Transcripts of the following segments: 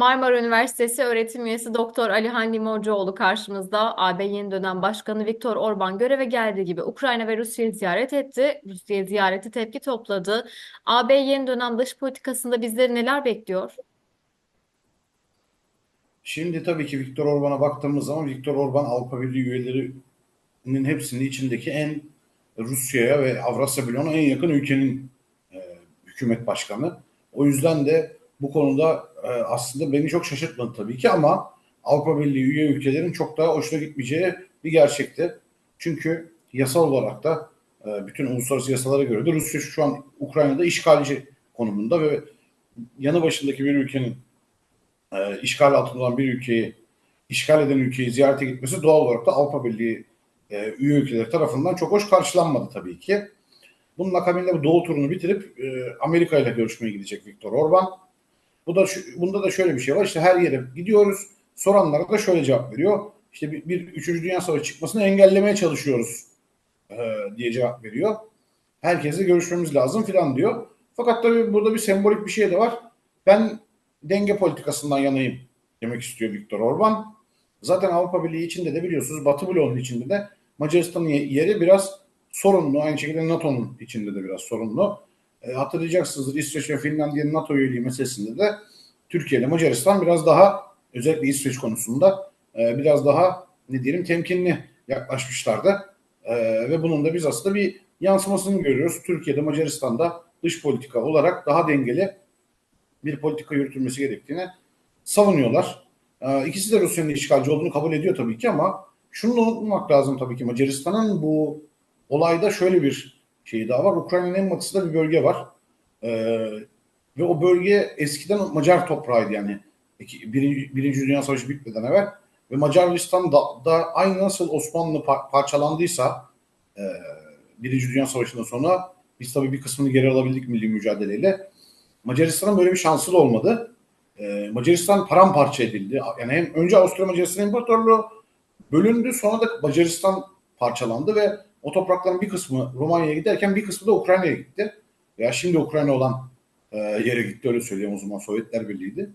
Marmara Üniversitesi öğretim üyesi Doktor Alihan Limoncuoğlu karşımızda. AB yeni dönem başkanı Viktor Orban göreve geldiği gibi Ukrayna ve Rusya'yı ziyaret etti. Rusya ziyareti tepki topladı. AB yeni dönem dış politikasında bizleri neler bekliyor? Şimdi tabii ki Viktor Orban'a baktığımız zaman Viktor Orban Avrupa Birliği üyelerinin hepsinin içindeki en Rusya'ya ve Avrasya bloğuna en yakın ülkenin e, hükümet başkanı. O yüzden de bu konuda e, aslında beni çok şaşırtmadı tabii ki ama Avrupa Birliği üye ülkelerin çok daha hoşuna gitmeyeceği bir gerçekti. Çünkü yasal olarak da e, bütün uluslararası yasalara göre de Rusya şu an Ukrayna'da işgalci konumunda ve yanı başındaki bir ülkenin e, işgal altında olan bir ülkeyi işgal eden ülkeyi ziyarete gitmesi doğal olarak da Avrupa Birliği e, üye ülkeleri tarafından çok hoş karşılanmadı tabii ki. Bunun akabinde bu doğu turunu bitirip e, Amerika ile görüşmeye gidecek Viktor Orban. Bu da bunda da şöyle bir şey var. İşte her yere gidiyoruz. Soranlara da şöyle cevap veriyor. İşte bir, bir üçüncü dünya savaşı çıkmasını engellemeye çalışıyoruz e, diye cevap veriyor. Herkesle görüşmemiz lazım filan diyor. Fakat tabii burada bir sembolik bir şey de var. Ben denge politikasından yanayım demek istiyor Viktor Orban. Zaten Avrupa Birliği içinde de biliyorsunuz Batı bloğunun içinde de Macaristan'ın yeri biraz sorunlu. Aynı şekilde NATO'nun içinde de biraz sorunlu. E, hatırlayacaksınız İsveç ve Finlandiya'nın NATO üyeliği meselesinde de Türkiye ile Macaristan biraz daha özellikle İsveç konusunda e, biraz daha ne diyelim temkinli yaklaşmışlardı. E, ve bunun da biz aslında bir yansımasını görüyoruz. Türkiye'de Macaristan'da dış politika olarak daha dengeli bir politika yürütülmesi gerektiğini savunuyorlar. E, ikisi de Rusya'nın işgalci olduğunu kabul ediyor tabii ki ama şunu da unutmamak lazım tabii ki Macaristan'ın bu olayda şöyle bir şeyi daha var. Ukrayna'nın en batısında bir bölge var. Ee, ve o bölge eskiden Macar toprağıydı yani. Birinci, Birinci Dünya Savaşı bitmeden evvel. Ve Macaristan da, da aynı nasıl Osmanlı par- parçalandıysa e, Birinci Dünya Savaşı'ndan sonra biz tabii bir kısmını geri alabildik milli mücadeleyle. Macaristan'ın böyle bir şansı da olmadı. E, Macaristan paramparça edildi. Yani hem önce Avusturya Macaristan İmparatorluğu bölündü sonra da Macaristan parçalandı ve o toprakların bir kısmı Romanya'ya giderken bir kısmı da Ukrayna'ya gitti. Ya şimdi Ukrayna olan e, yere gitti öyle söyleyeyim o zaman Sovyetler Birliği'ydi.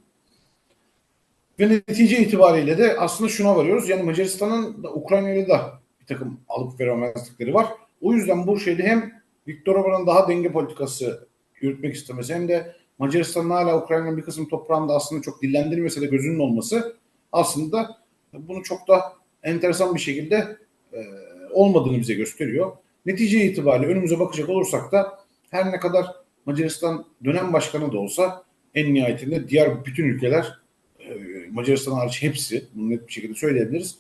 Ve netice itibariyle de aslında şuna varıyoruz. Yani Macaristan'ın da Ukrayna ile de bir takım alıp veremezlikleri var. O yüzden bu şeyde hem Viktor Orban'ın daha denge politikası yürütmek istemesi hem de Macaristan'ın hala Ukrayna'nın bir kısım toprağında aslında çok dillendirmese de gözünün olması aslında bunu çok da enteresan bir şekilde e, olmadığını bize gösteriyor. Netice itibariyle önümüze bakacak olursak da her ne kadar Macaristan dönem başkanı da olsa en nihayetinde diğer bütün ülkeler e, Macaristan hariç hepsi bunu net bir şekilde söyleyebiliriz.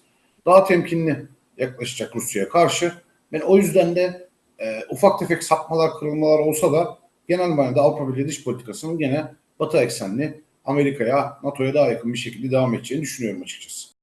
Daha temkinli yaklaşacak Rusya'ya karşı. Ben o yüzden de e, ufak tefek sapmalar, kırılmalar olsa da genel manada Avrupa Birliği dış politikasının gene Batı eksenli Amerika'ya, NATO'ya daha yakın bir şekilde devam edeceğini düşünüyorum açıkçası.